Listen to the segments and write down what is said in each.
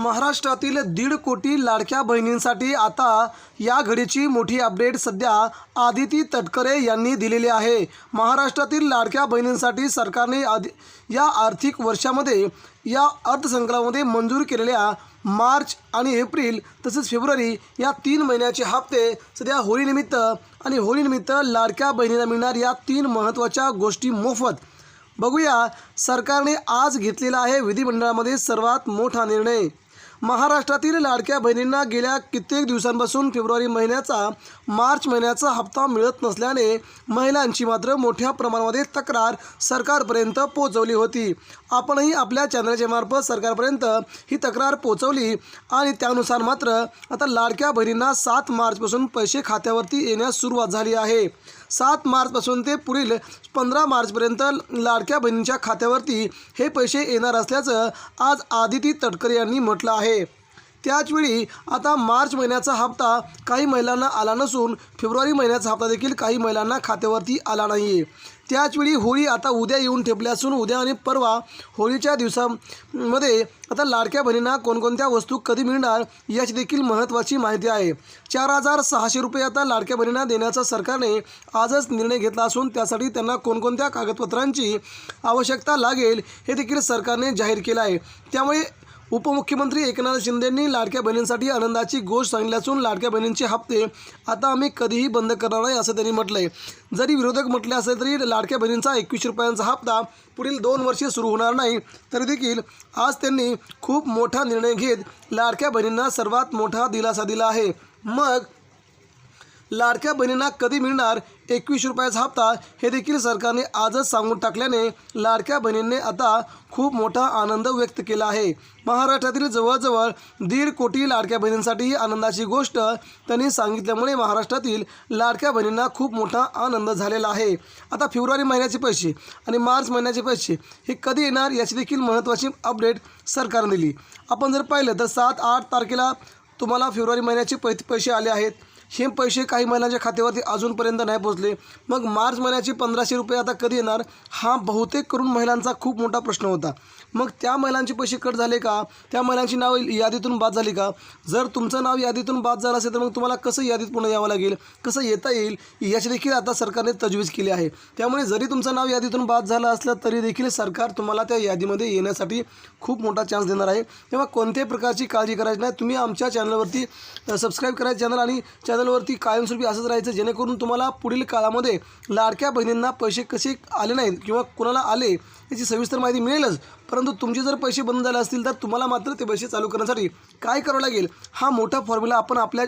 महाराष्ट्रातील दीड कोटी लाडक्या बहिणींसाठी आता या घडीची मोठी अपडेट सध्या आदिती तटकरे यांनी दिलेली आहे. महाराष्ट्रातील लाडक्या बहिणींसाठी सरकारने आदि या आर्थिक वर्षामध्ये या अर्थसंकल्पामध्ये मंजूर केलेल्या मार्च आणि एप्रिल तसेच फेब्रुवारी या तीन महिन्याचे हप्ते सध्या होळीनिमित्त आणि होळीनिमित्त लाडक्या बहिणींना मिळणार या तीन महत्त्वाच्या गोष्टी मोफत. बघूया सरकारने आज घेतलेला आहे विधिमंडळामध्ये सर्वात मोठा निर्णय. महाराष्ट्रातील लाडक्या बहिणींना गेल्या कित्येक दिवसांपासून फेब्रुवारी महिन्याचा मार्च महिन्याचा हप्ता मिळत नसल्याने महिलांची मात्र मोठ्या प्रमाणामध्ये तक्रार सरकारपर्यंत पोहोचवली होती. आपणही आपल्या चॅनलच्या मार्फत सरकारपर्यंत ही तक्रार पोहोचवली आणि त्यानुसार मात्र आता लाडक्या बहिणींना सात मार्चपासून पैसे खात्यावरती येण्यास सुरुवात झाली आहे. सात मार्चपासून ते पुढील पंधरा मार्चपर्यंत लाडक्या बहिणींच्या खात्यावरती हे पैसे येणार असल्याचं आज आदिती तटकरे यांनी म्हटलं आहे. त्याचवेळी आता मार्च महिन्याचा हप्ता काही महिलांना आला नसून फेब्रुवारी महिन्याचा हप्ता देखील काही महिलांना खात्यावरती आला नाही आहे त्याचवेळी होळी आता उद्या येऊन ठेपली असून उद्या आणि परवा होळीच्या दिवसामध्ये आता लाडक्या बहिणींना कोणकोणत्या वस्तू कधी मिळणार याची देखील महत्त्वाची माहिती आहे. चार हजार सहाशे रुपये आता लाडक्या बहिणींना देण्याचा सरकारने आजच निर्णय घेतला असून त्यासाठी त्यांना कोणकोणत्या कागदपत्रांची आवश्यकता लागेल हे देखील सरकारने जाहीर केलं आहे. त्यामुळे उपमुख्यमंत्री एकनाथ शिंदेंनी लाडक्या बहिणींसाठी आनंदाची गोष्ट सांगितली असून लाडक्या बहिणींचे हप्ते आता आम्ही कधीही बंद करणार नाही असं त्यांनी म्हटलं आहे जरी विरोधक म्हटले असेल तरी लाडक्या बहिणींचा एकवीस रुपयांचा हप्ता पुढील दोन वर्षे सुरू होणार नाही. तरी देखील आज त्यांनी खूप मोठा निर्णय घेत लाडक्या बहिणींना सर्वात मोठा दिलासा दिला आहे. मग लाडक्या बहिणींना कधी मिळणार एकवीस रुपयाचा हप्ता हे देखील सरकारने आजच सांगून टाकल्याने लाडक्या बहिणींनी आता खूप मोठा आनंद व्यक्त केला आहे. महाराष्ट्रातील जवळजवळ दीड कोटी लाडक्या बहिणींसाठी ही आनंदाची गोष्ट त्यांनी सांगितल्यामुळे महाराष्ट्रातील लाडक्या बहिणींना खूप मोठा आनंद झालेला आहे. आता फेब्रुवारी महिन्याचे पैसे आणि मार्च महिन्याचे पैसे हे कधी येणार याची देखील महत्त्वाची अपडेट सरकारने दिली. आपण जर पाहिलं तर सात आठ तारखेला तुम्हाला फेब्रुवारी महिन्याचे पै पैसे आले आहेत. हे पैसे काही महिलांच्या खात्यावरती अजूनपर्यंत नाही पोचले. मग मार्च महिन्याचे पंधराशे रुपये आता कधी येणार? हा बहुतेक करून महिलांचा खूप मोठा प्रश्न होता. मग त्या महिलांचे पैसे कट झाले का? त्या महिलांची नाव यादीतून बाद झाली का? जर तुमचं नाव यादीतून बाद झालं असेल तर मग तुम्हाला कसं यादीत पुन्हा यावं लागेल? कसं येता येईल? याची देखील आता सरकारने तजवीज केली आहे. त्यामुळे जरी तुमचं नाव यादीतून बाद झालं असलं तरी देखील सरकार तुम्हाला त्या यादीमध्ये येण्यासाठी खूप मोठा चान्स देणार आहे. तेव्हा कोणत्याही प्रकारची काळजी करायची नाही. तुम्ही आमच्या चॅनलवरती सबस्क्राईब करायचं चॅनल आणि चॅनलवरती कायमस्वरूपी असंच राहायचं जेणेकरून तुम्हाला पुढील काळामध्ये लाडक्या बहिणींना पैसे कसे आले नाहीत किंवा कुणाला आले याची सविस्तर माहिती मिळेलच. परंतु तुमचे जर पैसे बंद झाले असतील तर तुम्हाला मात्र ते पैसे चालू करण्यासाठी काय करावं लागेल? हा मोठा फॉर्म्युला आपण आपल्या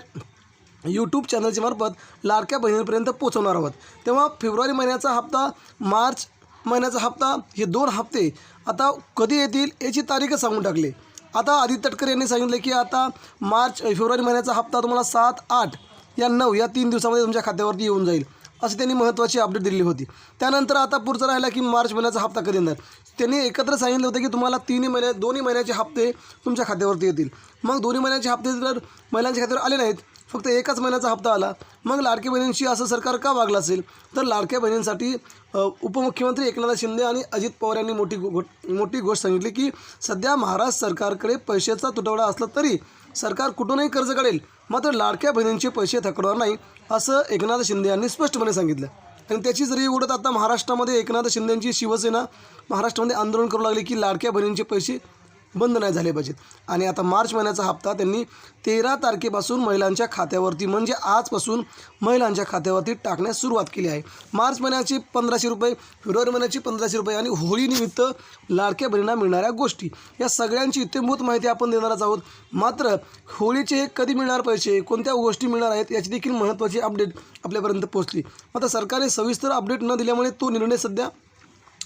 यूट्यूब चॅनलच्या मार्फत लाडक्या बहिणींपर्यंत पोहोचवणार आहोत. तेव्हा फेब्रुवारी महिन्याचा हप्ता मार्च महिन्याचा हप्ता हे दोन हप्ते आता कधी येतील याची तारीखच सांगून टाकली. आता आदित्य तटकरे यांनी सांगितले की आता मार्च फेब्रुवारी महिन्याचा हप्ता तुम्हाला सात आठ या नऊ या तीन दिवसामध्ये तुमच्या खात्यावरती येऊन जाईल. अशी त्यांनी महत्त्वाची अपडेट दिली होती. त्यानंतर आता पुढचं राहिला की मार्च महिन्याचा हप्ता कधी येणार? त्यांनी एकत्र सांगितलं होतं की तुम्हाला तिन्ही महिन्या दोन्ही महिन्याचे हप्ते तुमच्या खात्यावरती येतील. मग दोन्ही महिन्याचे हप्ते जर महिलांच्या खात्यावर आले नाहीत फक्त एकाच महिन्याचा हप्ता आला मग लाडक्या बहिणींशी असं सरकार का वागलं असेल? तर लाडक्या बहिणींसाठी उपमुख्यमंत्री एकनाथ शिंदे आणि अजित पवार यांनी मोठी गो- मोठी गोष्ट सांगितली की सध्या महाराष्ट्र सरकारकडे पैशाचा तुटवडा असला तरी सरकार कुठूनही कर्ज काढेल. मात्र लाडक्या बहिणींचे पैसे थकणार नाही असं एकनाथ शिंदे यांनी स्पष्टपणे सांगितलं. आणि त्याची जरी उडत आता महाराष्ट्रामध्ये एकनाथ शिंदेंची शिवसेना महाराष्ट्रामध्ये आंदोलन करू लागले की लाडक्या बहिणींचे पैसे बंद नाही झाले पाहिजेत. आणि आता मार्च महिन्याचा हप्ता त्यांनी तेरा तारखेपासून महिलांच्या खात्यावरती म्हणजे आजपासून महिलांच्या खात्यावरती टाकण्यास सुरुवात केली आहे. मार्च महिन्याची पंधराशे रुपये फेब्रुवारी महिन्याची पंधराशे रुपये आणि होळीनिमित्त लाडक्या बहिणींना मिळणाऱ्या गोष्टी. या सगळ्यांची इत्यंभूत माहिती आपण देणारच आहोत. मात्र होळीचे हे कधी मिळणार पैसे कोणत्या गोष्टी मिळणार आहेत याची देखील महत्त्वाची अपडेट आपल्यापर्यंत पोहोचली. मात्र सरकारने सविस्तर अपडेट न दिल्यामुळे तो निर्णय सध्या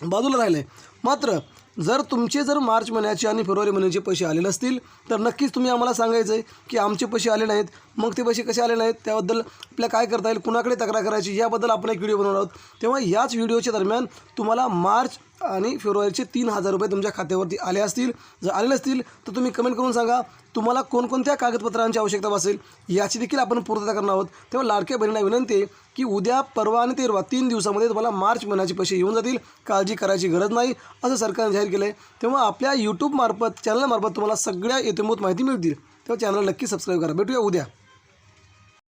बाजूला राहिला आहे मात्र जर तुमचे जर मार्च महिन्याचे आणि फेब्रुवारी महिन्याचे पैसे आलेले असतील तर नक्कीच तुम्ही आम्हाला सांगायचं आहे की आमचे पैसे आले नाहीत. मग ते पैसे कसे आले नाहीत? त्याबद्दल आपल्या काय करता येईल कुणाकडे तक्रार करायची याबद्दल आपण एक व्हिडिओ बनवणार आहोत. तेव्हा याच व्हिडिओच्या दरम्यान तुम्हाला मार्च आणि फेब्रुवारीचे तीन हजार रुपये तुमच्या खात्यावरती आले असतील. जर आले नसतील तर तुम्ही कमेंट करून सांगा तुम्हाला कोणकोणत्या कागदपत्रांची आवश्यकता भासेल याची देखील आपण पूर्तता करणार आहोत. तेव्हा लाडक्या बहिणींना विनंती आहे की उद्या परवा आणि तेरवा तीन दिवसामध्ये तुम्हाला मार्च महिन्याचे पैसे येऊन जातील. काळजी करायची गरज नाही असं सरकारने जाहीर केलं आहे तेव्हा आपल्या यूट्यूबमार्फत चॅनलमार्फत तुम्हाला सगळ्या येतेमूत माहिती मिळतील. तेव्हा चॅनल नक्की सबस्क्राईब करा. भेटूया उद्या.